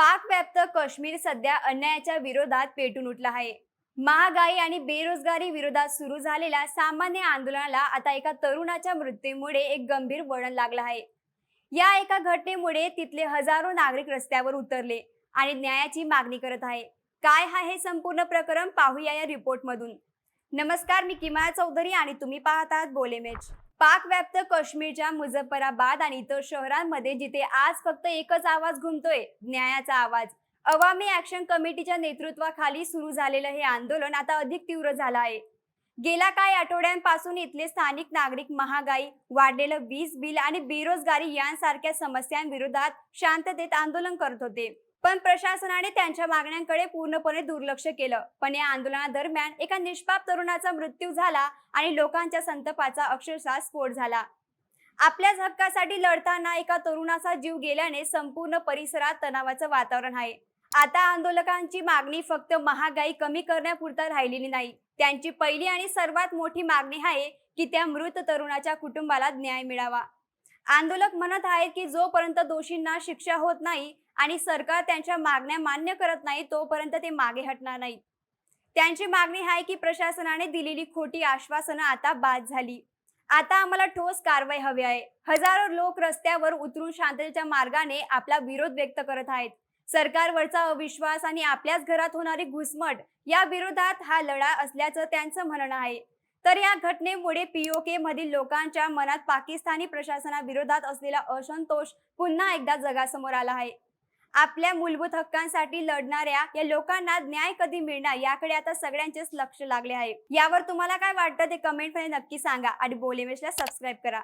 पाक व्याप्त काश्मीर सध्या अन्यायाच्या विरोधात पेटून उठला आहे. महागाई आणि बेरोजगारी विरोधात सुरू झालेल्या सामान्य आंदोलनाला आता एका तरुणाच्या मृत्यूमुळे एक गंभीर वळण लागलं आहे. या एका घटनेमुळे तिथले हजारो नागरिक रस्त्यावर उतरले आणि न्यायाची मागणी करत आहे. काय हा हे संपूर्ण प्रकरण पाहूया या रिपोर्टमधून नमस्कार मी किमाया चौधरी आणि तुम्ही पाहत आहात बोले बोलेमेच पाक व्याप्त काश्मीरच्या मुझफ्फराबाद आणि इतर शहरांमध्ये जिथे आज फक्त एकच आवाज घुमतोय न्यायाचा आवाज. अवामी ऍक्शन कमिटीच्या नेतृत्वाखाली सुरू झालेलं हे आंदोलन आता अधिक तीव्र झालं आहे. गेल्या काही आठवड्यांपासून इथले स्थानिक नागरिक महागाई वाढलेलं वीज बिल आणि बेरोजगारी यांसारख्या समस्यांविरोधात शांततेत आंदोलन करत होते. पण प्रशासनाने त्यांच्या मागण्यांकडे पूर्णपणे दुर्लक्ष केलं. पण या आंदोलनादरम्यान एका निष्पाप तरुणाचा मृत्यू झाला आणि लोकांच्या संतपाचा अक्षरशः स्फोट झाला. आपल्याच हक्कासाठी लढताना एका तरुणाचा जीव गेल्याने संपूर्ण परिसरात तणावाचं वातावरण आहे. आता आंदोलकांची मागणी फक्त महागाई कमी करण्यापुरता राहिलेली नाही. त्यांची पहिली आणि सर्वात मोठी मागणी आहे की त्या मृत तरुणाच्या कुटुंबाला न्याय मिळावा. आंदोलक म्हणत आहेत की जोपर्यंत दोषींना शिक्षा होत नाही आणि सरकार त्यांच्या मागण्या मान्य करत नाही तोपर्यंत ते मागे हटणार नाही त्यांची मागणी आहे की प्रशासनाने दिलेली खोटी आश्वासनं आता बाद झाली. आता आम्हाला ठोस कारवाई हवी आहे. हजारो लोक रस्त्यावर उतरून शांततेच्या मार्गाने आपला विरोध व्यक्त करत आहेत. सरकारवरचा अविश्वास आणि आपल्याच घरात होणारी घुसमट या विरोधात हा लढा असल्याचं त्यांचं म्हणणं आहे. तर या घटनेमुळे पीओके मधील लोकांच्या मनात पाकिस्तानी प्रशासनाविरोधात असलेला असंतोष पुन्हा एकदा जगासमोर आला आहे. आपल्या मूलभूत हक्कांसाठी लढणाऱ्या या लोकांना न्याय कधी मिळणार याकडे आता सगळ्यांचेच लक्ष लागले आहे. यावर तुम्हाला काय वाटतं ते कमेंटमध्ये नक्की सांगा आणि बोलेमेशला सबस्क्राईब करा.